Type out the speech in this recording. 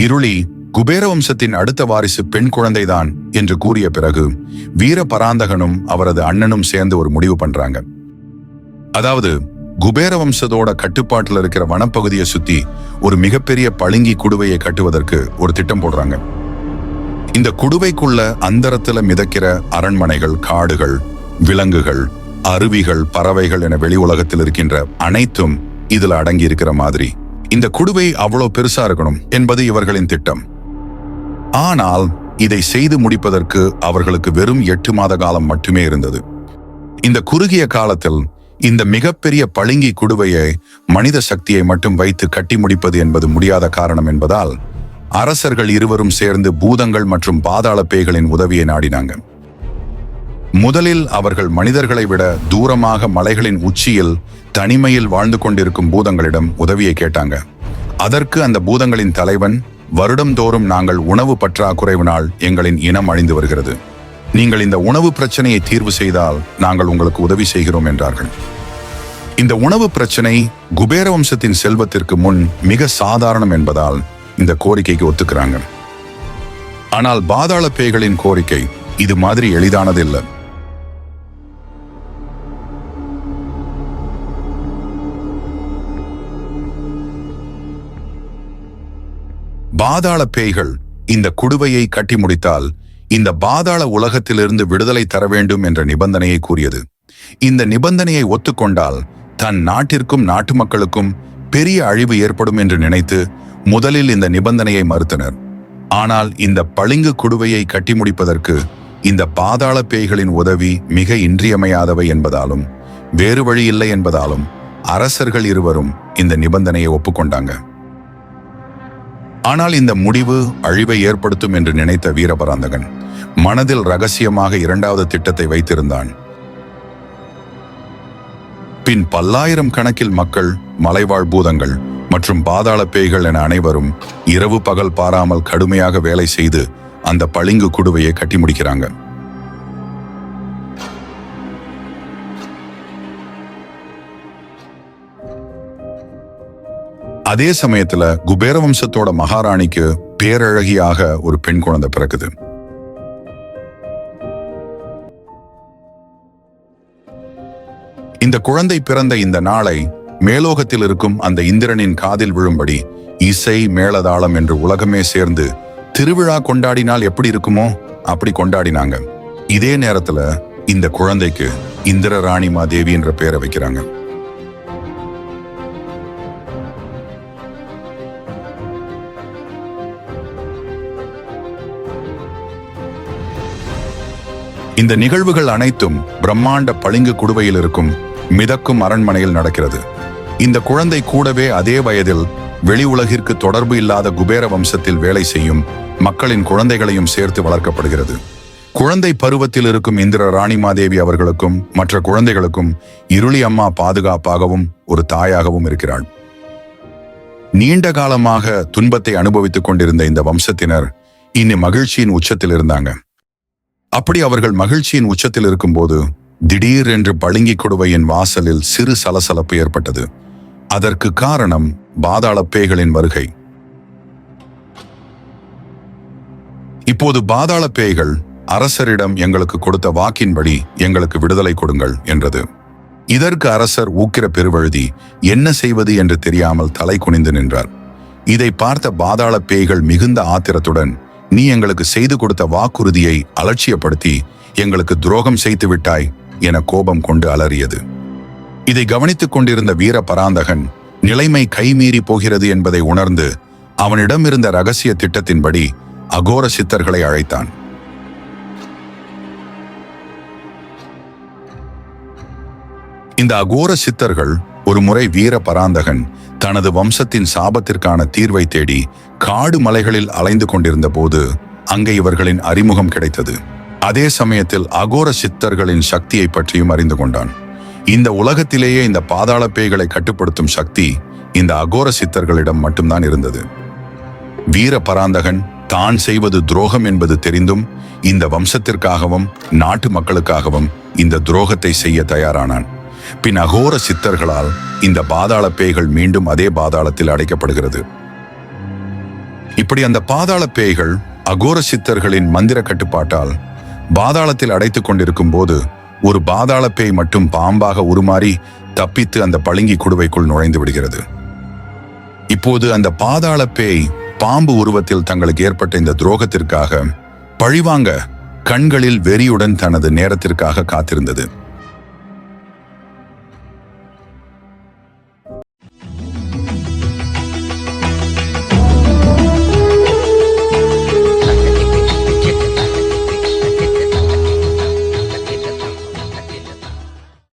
இருளி குபேர வம்சத்தின் அடுத்த வாரிசு பெண் குழந்தைதான் என்று கூறிய பிறகு வீர பராந்தகனும் அவரது அண்ணனும் சேர்ந்து ஒரு முடிவு பண்றாங்க. அதாவது குபேர வம்சத்தோட கட்டுப்பாட்டுல இருக்கிற வனப்பகுதியை சுத்தி ஒரு மிகப்பெரிய பழுங்கி குடுவையை கட்டுவதற்கு ஒரு திட்டம் போடுறாங்க. இந்த குடுவைக்குள்ள அந்தரத்துல மிதக்கிற அரண்மனைகள் காடுகள் விலங்குகள் அருவிகள் பறவைகள் என வெளி உலகத்தில் இருக்கின்ற அனைத்தும் இதுல அடங்கி இருக்கிற மாதிரி இந்த குடுவை அவ்வளோ பெருசா இருக்கணும் என்பது இவர்களின் திட்டம். ஆனால் இதை செய்து முடிப்பதற்கு அவர்களுக்கு வெறும் எட்டு மாத காலம் மட்டுமே இருந்தது. இந்த குறுகிய காலத்தில் இந்த மிகப்பெரிய பளிங்கி குடுவையை மனித சக்தியை மட்டும் வைத்து கட்டி முடிப்பது என்பது முடியாத காரணம் என்பதால் அரசர்கள் இருவரும் சேர்ந்து பூதங்கள் மற்றும் பாதாள பேய்களின் உதவியை நாடினாங்க. முதலில் அவர்கள் மனிதர்களை விட தூரமாக மலைகளின் உச்சியில் தனிமையில் வாழ்ந்து கொண்டிருக்கும் பூதங்களிடம் உதவியை கேட்டாங்க. அதற்கு அந்த பூதங்களின் தலைவன் வருடம்தோறும் நாங்கள் உணவு பற்றாக்குறைவினால் எங்களின் இனம் அழிந்து வருகிறது. நீங்கள் இந்த உணவு பிரச்சனையை தீர்வு செய்தால் நாங்கள் உங்களுக்கு உதவி செய்கிறோம் என்றார்கள். இந்த உணவு பிரச்சனை குபேர வம்சத்தின் செல்வத்திற்கு முன் மிக சாதாரணம் என்பதால் இந்த கோரிக்கைக்கு ஒத்துக்கிறாங்க. ஆனால் பாதாள பேய்களின் கோரிக்கை இது மாதிரி எளிதானதில்லை. பாதாள பேய்கள் இந்த குடுவையை கட்டி முடித்தால் இந்த பாதாள உலகத்திலிருந்து விடுதலை தர வேண்டும் என்ற நிபந்தனையை கூறியது. இந்த நிபந்தனையை ஒத்துக்கொண்டால் தன் நாட்டிற்கும் நாட்டு மக்களுக்கும் பெரிய அழிவு ஏற்படும் என்று நினைத்து முதலில் இந்த நிபந்தனையை மறுத்தனர். ஆனால் இந்த பளிங்கு குடுவையை கட்டி முடிப்பதற்கு இந்த பாதாள பேய்களின் உதவி மிக இன்றியமையாதவை என்பதாலும் வேறு வழி இல்லை என்பதாலும் அரசர்கள் இருவரும் இந்த நிபந்தனையை ஒப்புக்கொண்டாங்க. ஆனால் இந்த முடிவு அழிவை ஏற்படுத்தும் என்று நினைத்த வீரபராந்தகன் மனதில் ரகசியமாக இரண்டாவது திட்டத்தை வைத்திருந்தான். பின் பல்லாயிரம் கணக்கில் மக்கள் மலைவாழ் பூதங்கள் மற்றும் பாதாள பேய்கள் என அனைவரும் இரவு பகல் பாராமல் கடுமையாக வேலை செய்து அந்த பளிங்கு குடுவையை கட்டி முடிக்கிறாங்க. அதே சமயத்துல குபேர வம்சத்தோட மகாராணிக்கு பேரழகியாக ஒரு பெண் குழந்தை பிறக்குது. இந்த குழந்தை பிறந்த இந்த நாளை மேலோகத்தில் இருக்கும் அந்த இந்திரனின் காதில் விழும்படி இசை மேளதாளம் என்று உலகமே சேர்ந்து திருவிழா கொண்டாடினால் எப்படி இருக்குமோ அப்படி கொண்டாடினாங்க. இதே நேரத்துல இந்த குழந்தைக்கு இந்திர ராணிமா தேவி என்ற பெயரை வைக்கிறாங்க. இந்த நிகழ்வுகள் அனைத்தும் பிரம்மாண்ட பளிங்கு குடுவையில் இருக்கும் மிதக்கும் அரண்மனையில் நடக்கிறது. இந்த குழந்தை கூடவே அதே வயதில் வெளி உலகிற்கு தொடர்பு இல்லாத குபேர வம்சத்தில் வேலை செய்யும் மக்களின் குழந்தைகளையும் சேர்த்து வளர்க்கப்படுகிறது. குழந்தை பருவத்தில் இருக்கும் இந்திர ராணிமாதேவி அவர்களுக்கும் மற்ற குழந்தைகளுக்கும் இருளி அம்மா பாதுகாப்பாகவும் ஒரு தாயாகவும் இருக்கிறாள். நீண்ட காலமாக துன்பத்தை அனுபவித்துக் கொண்டிருந்த இந்த வம்சத்தினர் இனி மகிழ்ச்சியின் உச்சத்தில் இருந்தாங்க. அப்படி அவர்கள் மகிழ்ச்சியின் உச்சத்தில் இருக்கும்போது திடீர் என்று பளிங்கி கொடுவையின் வாசலில் சிறு சலசலப்பு ஏற்பட்டது. அதற்கு காரணம் பாதாள பேய்களின் வருகை. இப்போது பாதாள பேய்கள் அரசரிடம் எங்களுக்கு கொடுத்த வாக்கின்படி எங்களுக்கு விடுதலை கொடுங்கள் என்றது. இதற்கு அரசர் ஊக்கிர பெருவழுதி என்ன செய்வது என்று தெரியாமல் தலை குனிந்து நின்றார். இதை பார்த்த பாதாள பேய்கள் மிகுந்த ஆத்திரத்துடன் நீ எங்களுக்கு செய்து கொடுத்த வாக்குறுதியை அலட்சியப்படுத்தி எங்களுக்கு துரோகம் செய்து விட்டாய் என கோபம் கொண்டு அலறியது. இதை கவனித்துக் கொண்டிருந்த வீர பராந்தகன் நிலைமை கைமீறி போகிறது என்பதை உணர்ந்து அவனிடம் இருந்த ரகசிய திட்டத்தின்படி அகோர சித்தர்களை அழைத்தான். இந்த அகோர சித்தர்கள் ஒரு முறை வீர பராந்தகன் தனது வம்சத்தின் சாபத்திற்கான தீர்வை தேடி காடு மலைகளில் அலைந்து கொண்டிருந்த போது அங்கே இவர்களின் அறிமுகம் கிடைத்தது. அதே சமயத்தில் அகோர சித்தர்களின் சக்தியை பற்றியும் அறிந்து கொண்டான். இந்த உலகத்திலேயே இந்த பாதாள பேய்களை கட்டுப்படுத்தும் சக்தி இந்த அகோர சித்தர்களிடம் மட்டும்தான் இருந்தது. வீர பராந்தகன் தான் செய்வது துரோகம் என்பது தெரிந்தும் இந்த வம்சத்திற்காகவும் நாட்டு மக்களுக்காகவும் இந்த துரோகத்தை செய்ய தயாரானான். பின் அகோர சித்தர்களால் இந்த பாதாள பேய்கள் மீண்டும் அதே பாதாளத்தில் அடைக்கப்படுகிறது. இப்படி அந்த பாதாள பேய்கள் அகோர சித்தர்களின் மந்திர கட்டுப்பாட்டால் பாதாளத்தில் அடைத்துக் கொண்டிருக்கும் போது ஒரு பாதாள பேய் மட்டும் பாம்பாக உருமாறி தப்பித்து அந்த பழுங்கி குடுவைக்குள் நுழைந்து விடுகிறது. இப்போது அந்த பாதாள பேய் பாம்பு உருவத்தில் தங்களுக்கு ஏற்பட்ட இந்த துரோகத்திற்காக பழிவாங்க கண்களில் வெறியுடன் தனது நேரத்திற்காக காத்திருந்தது.